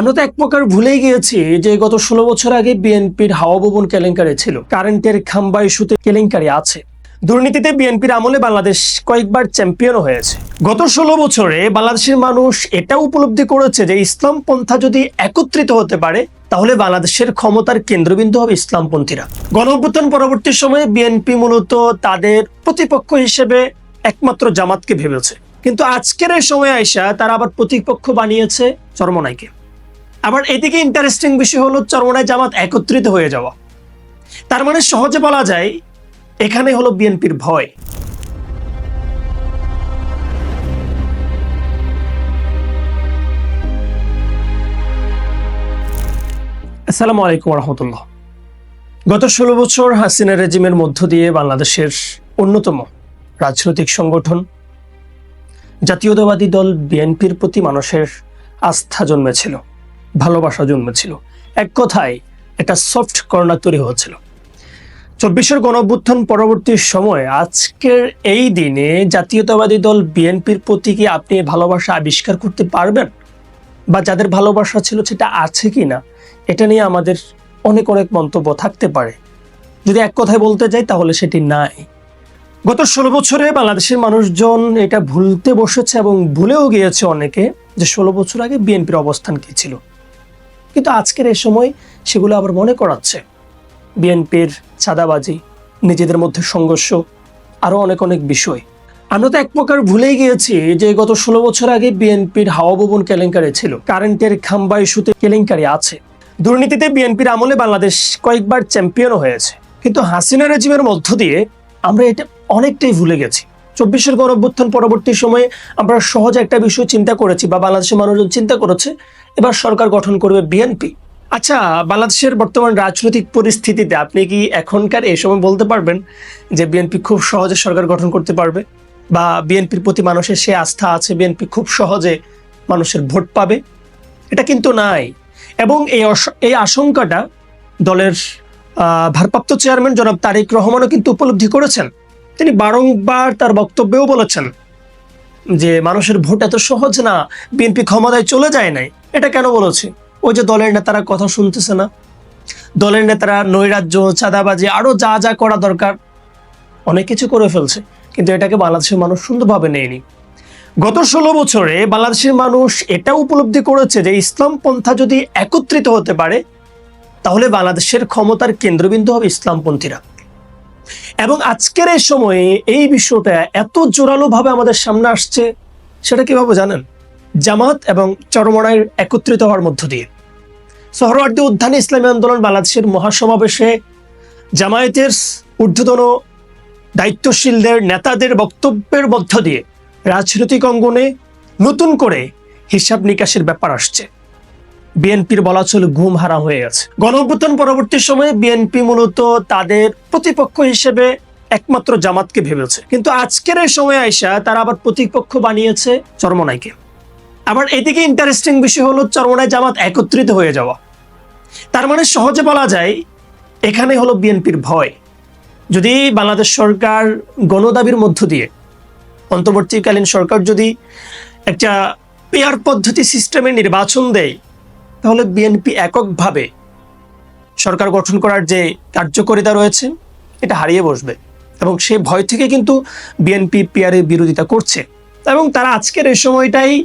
আমরা তো এক প্রকার ভুলেই গিয়েছি যে গত ষোলো বছর আগে বিএনপির হাওয়া ভবন কেলেঙ্কারি ছিল। কারেন্টের খাম্বা ইস্যুতে কেলেঙ্কারি আছে। দুর্নীতিতে বিএনপির আমলে বাংলাদেশ কয়েকবার চ্যাম্পিয়নও হয়েছে। গত ষোলো বছরে বাংলাদেশের মানুষ এটা উপলব্ধি করেছে যে ইসলাম পন্থা যদি একত্রিত হতে পারে, তাহলে বাংলাদেশের ক্ষমতার কেন্দ্রবিন্দু হবে ইসলামপন্থীরা। গণঅভ্যুত্থান পরবর্তী সময়ে বিএনপি মূলত তাদের প্রতিপক্ষ হিসেবে একমাত্র জামাতকে ভেবেছে। কিন্তু আজকের এই সময় আইসা তারা আবার প্রতিপক্ষ বানিয়েছে চরমনাইকে। আবার এদিকে ইন্টারেস্টিং বিষয় হলো চরমনায় জামাত একত্রিত হয়ে যাওয়া। তার মানে সহজে বলা যায়, এখানে হলো বিএনপির ভয়। আসসালামু আলাইকুম রহমতুল্লাহ গত ষোলো বছর হাসিনা রেজিমের মধ্য দিয়ে বাংলাদেশের অন্যতম রাজনৈতিক সংগঠন। জাতীয়তাবাদী দল বিএনপির প্রতি মানুষের আস্থা জন্মেছিল। ভালোবাসা জন্মেছিল। এক কথায়, একটা সফট কর্নার তৈরি হয়েছিল। চব্বিশের গণঅভ্যুত্থান পরবর্তী সময়ে আজকের এই দিনে জাতীয়তাবাদী দল বিএনপির প্রতি কি আপনি ভালোবাসা আবিষ্কার করতে পারবেন? বা যাদের ভালোবাসা ছিল সেটা আছে কি না এটা নিয়ে আমাদের অনেক অনেক মন্তব্য থাকতে পারে। যদি এক কথায় বলতে যাই, তাহলে সেটি নাই। গত ষোলো বছরে বাংলাদেশের মানুষজন এটা ভুলতে বসেছে এবং ভুলেও গিয়েছে অনেকে যে ষোলো বছর আগে বিএনপির অবস্থান কি ছিল। কিন্তু আজকের এই সময় সেগুলো আবার মনে করাচ্ছে। বিএনপির চাঁদাবাজি, নিজেদের মধ্যে সংঘর্ষ আরও অনেক অনেক বিষয়। আমরা তো এক প্রকার ভুলেই গিয়েছি যে গত ষোলো বছর আগে বিএনপির হাওয়া ভবন কেলেঙ্কারি ছিল। কারেন্টের খাম্বা ইস্যুতে কেলেঙ্কারি আছে। দুর্নীতিতে বিএনপির আমলে বাংলাদেশ কয়েকবার চ্যাম্পিয়নও হয়েছে। কিন্তু হাসিনা রেজিমের মধ্য দিয়ে আমরা এটা অনেকটাই ভুলে গেছি। চব্বিশের গণঅভ্যুত্থান পরবর্তী সময়ে আমরা সহজে একটা বিষয় চিন্তা করেছি বা বাংলাদেশের মানুষজন চিন্তা করেছে এবার সরকার গঠন করবে বিএনপি। আচ্ছা বাংলাদেশের বর্তমান রাজনৈতিক পরিস্থিতিতে আপনি কি এখনকার এই সময় বলতে পারবেন যে বিএনপি খুব সহজে সরকার গঠন করতে পারবে? বা বিএনপির প্রতি মানুষের সে আস্থা আছে, বিএনপি খুব সহজে মানুষের ভোট পাবে? এটা কিন্তু নাই। এবং এই এই আশঙ্কাটা দলের ভারপ্রাপ্ত চেয়ারম্যান জনাব তারেক রহমানও কিন্তু উপলব্ধি করেছেন। তিনি বারংবার তার বক্তব্যেও বলেছেন যে মানুষের ভোট এত সহজ না, বিএনপি ক্ষমতায় চলে যায় নাই। এটা কেন বলেছে? ওই যে দলের নেতারা কথা শুনতেছে না? দলের নেতারা, নৈরাজ্য, চাঁদাবাজি, আরও যা যা করা দরকার, অনেক কিছু করে ফেলছে, কিন্তু এটাকে বাংলাদেশের মানুষ সুন্দরভাবে নেয়নি। গত ষোলো বছরে বাংলাদেশের মানুষ এটা উপলব্ধি করেছে যে ইসলাম পন্থা যদি একত্রিত হতে পারে, তাহলে বাংলাদেশের ক্ষমতার কেন্দ্রবিন্দু হবে ইসলামপন্থীরা। এবং আজকের এই সময়ে এই বিষয়টা এত জোরালোভাবে আমাদের সামনে আসছে, সেটা কীভাবে জানেন? জামাত এবং চরমনায়ের একত্রিত হওয়ার মধ্য দিয়ে। সোহরওয়ার্দী উদ্যানে ইসলামী আন্দোলন বাংলাদেশের মহাসমাবেশে জামায়াতের ঊর্ধ্বতন দায়িত্বশীলদের, নেতাদের বক্তব্যের মধ্য দিয়ে রাজনৈতিক অঙ্গনে নতুন করে হিসাব নিকাশের ব্যাপার আসছে। বিএনপির বলা চলে ঘুম হারা হয়ে গেছে। গণঅভ্যুত্থান পরবর্তী সময়ে বিএনপি মূলত তাদের প্রতিপক্ষ হিসেবে একমাত্র জামাতকে ভেবেছে। কিন্তু আজকের এই সময় আইসা তারা আবার প্রতিপক্ষ বানিয়েছে চরমনাইকে। আবার এদিকে ইন্টারেস্টিং বিষয় হলো চরমনায় জামাত একত্রিত হয়ে যাওয়া। তার মানে সহজে বলা যায় এখানে হলো বিএনপির ভয়। যদি বাংলাদেশ সরকার গণদাবির মধ্য দিয়ে অন্তর্বর্তীকালীন সরকার যদি একটা পেয়ার পদ্ধতি সিস্টেমে নির্বাচন দেয়, তাহলে বিএনপি এককভাবে সরকার গঠন করার যে কার্যকারিতা রয়েছে, এটা হারিয়ে বসবে। এবং সে ভয় থেকে কিন্তু বিএনপি পিয়ারের বিরোধিতা করছে। এবং তারা আজকের এই সময়টাই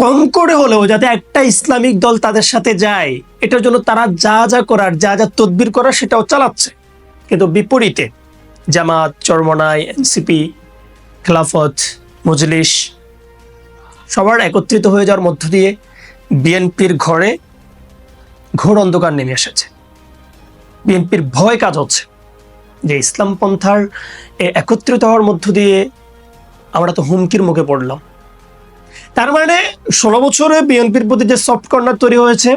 কম করে হলেও যাতে একটা ইসলামিক দল তাদের সাথে যায়, এটার জন্য তারা যা যা করার, যা যা তদবির করার সেটাও চালাচ্ছে। কিন্তু বিপরীতে জামাত, চরমনাই, এনসিপি, খেলাফত, মজলিস সবার একত্রিত হয়ে যাওয়ার মধ্য দিয়ে বিএনপির ঘরে ঘোর অন্ধকার নেমে এসেছে। বিএনপির ভয় কাজ হচ্ছে যে ইসলাম পন্থার এ একত্রিত হওয়ার মধ্য দিয়ে আমরা তো হুমকির মুখে পড়লাম। তার মানে ষোলো বছরে বিএনপির প্রতি যে সফট কর্নার তৈরি হয়েছে,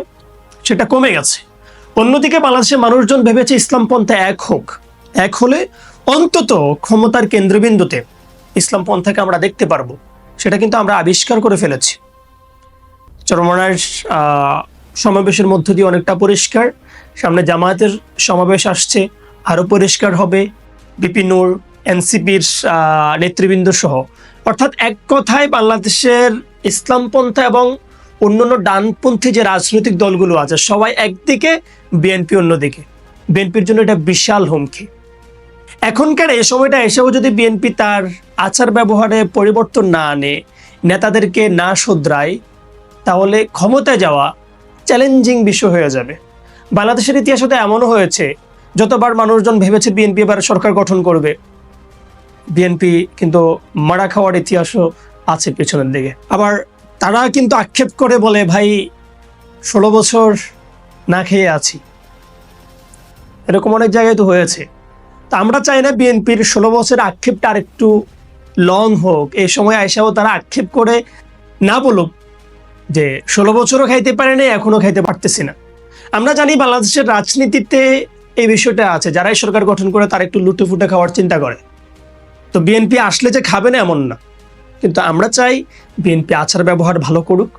সেটা কমে গেছে। অন্যদিকে বাংলাদেশের মানুষজন ভেবেছে ইসলাম পন্থা এক হোক। এক হলে অন্তত ক্ষমতার কেন্দ্রবিন্দুতে ইসলাম পন্থাকে আমরা দেখতে পারব। সেটা কিন্তু আমরা আবিষ্কার করে ফেলেছি। চরমনার সমাবেশের মধ্য দিয়ে অনেকটা পরিষ্কার। সামনে জামায়াতের সমাবেশ আসছে, আরও পরিষ্কার হবে। বিপিনুর এনসিপির নেতৃবৃন্দ সহ অর্থাৎ এক কথায় বাংলাদেশের ইসলামপন্থা এবং অন্যান্য ডানপন্থী যে রাজনৈতিক দলগুলো আছে, সবাই একদিকে, বিএনপি অন্যদিকে। বিএনপির জন্য এটা বিশাল হুমকি। এখনকার এই সময়টা এসেও যদি বিএনপি তার আচার ব্যবহারে পরিবর্তন না আনে, নেতাদেরকে না শোধরায়, তাহলে ক্ষমতায় যাওয়া চ্যালেঞ্জিং বিষয় হয়ে যাবে। বাংলাদেশের ইতিহাসে তো এমনও হয়েছে, যতবার মানুষজন ভেবেছে বিএনপি এবার সরকার গঠন করবে বিএনপি কিন্তু মারা খাওয়ার ইতিহাসও আছে পেছনের দিকে। আবার তারা কিন্তু আক্ষেপ করে বলে, ভাই, ষোলো বছর না খেয়ে আছি। এরকম অনেক জায়গায় তো হয়েছে। তা আমরা চাই না বিএনপির ষোলো বছরের আক্ষেপটা আর একটু লং হোক। এই সময় আইসাও তারা আক্ষেপ করে না বলুক যে, ষোলো বছরও খাইতে পারে না এখনও খাইতে পারতেছি না। আমরা জানি বাংলাদেশের রাজনীতিতে এই বিষয়টা আছে। যারাই সরকার গঠন করে তারা একটু লুটে ফুটে খাওয়ার চিন্তা করে। তো বিএনপি আসলে যে খাবে না এমন না। কিন্তু আমরা চাই বিএনপি আচার ব্যবহার ভালো করুক,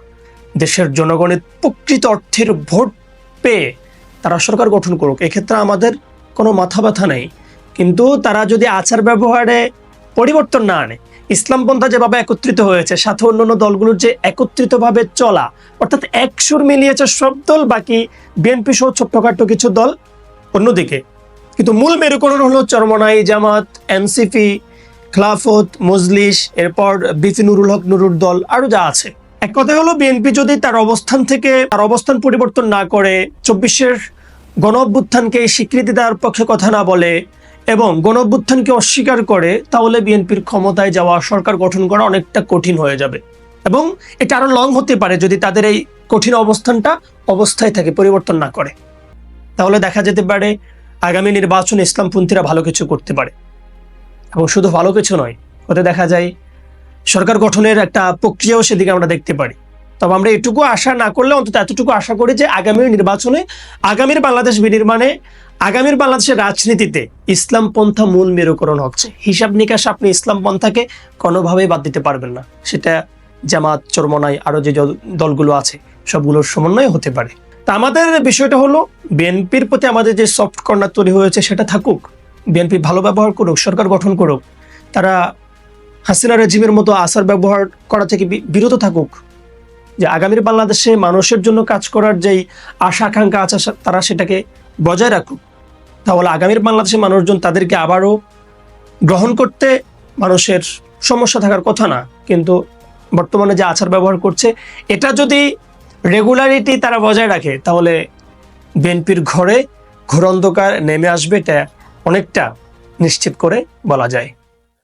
দেশের জনগণের প্রকৃত অর্থের ভোট পেয়ে তারা সরকার গঠন করুক। এক্ষেত্রে আমাদের কোনো মাথা ব্যথা নেই। কিন্তু তারা যদি আচার ব্যবহারে পরিবর্তন না আনে ইসলামপন্থা যেভাবে একত্রিত হয়েছে, সাথে অন্যান্য দলগুলোর যে একত্রিতভাবে চলা, অর্থাৎ একসুর মিলিয়েছে সব দল, বাকি বিএনপি সহ ছোট্টখাট্ট কিছু দল অন্যদিকে। কিন্তু মূল মেরুকরণ হলো চরমনাই জামাত, এনসিপি খেলাফত, মজলিস, এরপর বিপি নুরুল হক, নুরুর দল আরও যা আছে। এক কথা হলো, বিএনপি যদি তার অবস্থান থেকে, তার অবস্থান পরিবর্তন না করে, চব্বিশের গণ অভ্যুত্থানকে স্বীকৃতি দেওয়ার পক্ষে কথা না বলে এবং গণ অভ্যুত্থানকে অস্বীকার করে, তাহলে বিএনপির ক্ষমতায় যাওয়া সরকার গঠন করা অনেকটা কঠিন হয়ে যাবে। এবং এটা আরও লং হতে পারে যদি তাদের এই কঠিন অবস্থানটা অবস্থায় থাকে, পরিবর্তন না করে। তাহলে দেখা যেতে পারে, আগামী নির্বাচনে ইসলামপন্থীরা ভালো কিছু করতে পারে। এবং শুধু ভালো কিছু নয়, ওতে দেখা যায় সরকার গঠনের একটা প্রক্রিয়াও সেদিকে আমরা দেখতে পারি। তবে আমরা এটুকু আশা না করলে অন্তত এতটুকু আশা করি যে আগামী নির্বাচনে, আগামীর বাংলাদেশ বিনির্মাণে, আগামীর বাংলাদেশের রাজনীতিতে ইসলাম পন্থা মূল মেরুকরণ হচ্ছে। হিসাব নিকাশ আপনি ইসলাম পন্থাকে কোনোভাবেই বাদ দিতে পারবেন না। সেটা জামাত, চরমনাই আরও যে দলগুলো আছে, সবগুলোর সমন্বয় হতে পারে। তা আমাদের বিষয়টা হলো, বিএনপির প্রতি আমাদের যে সফট কর্নার তৈরি হয়েছে সেটা থাকুক। বিএনপি ভালো ব্যবহার করুক, সরকার গঠন করুক, তারা হাসিনা রেজিমের মতো আসার ব্যবহার করা থেকে বিরত থাকুক। যে আগামীর বাংলাদেশে মানুষের জন্য কাজ করার যেই আশা, আকাঙ্ক্ষা আছে তারা সেটাকে বজায় রাখুক। তাহলে আগামীর বাংলাদেশের মানুষজন তাদেরকে আবারও গ্রহণ করতে মানুষের সমস্যা থাকার কথা না, কিন্তু বর্তমানে যে আচার ব্যবহার করছে, এটা যদি রেগুলারিটি তারা বজায় রাখে, তাহলে বিএনপির ঘরে ঘোর অন্ধকার নেমে আসবে, এটা অনেকটা নিশ্চিত করে বলা যায়।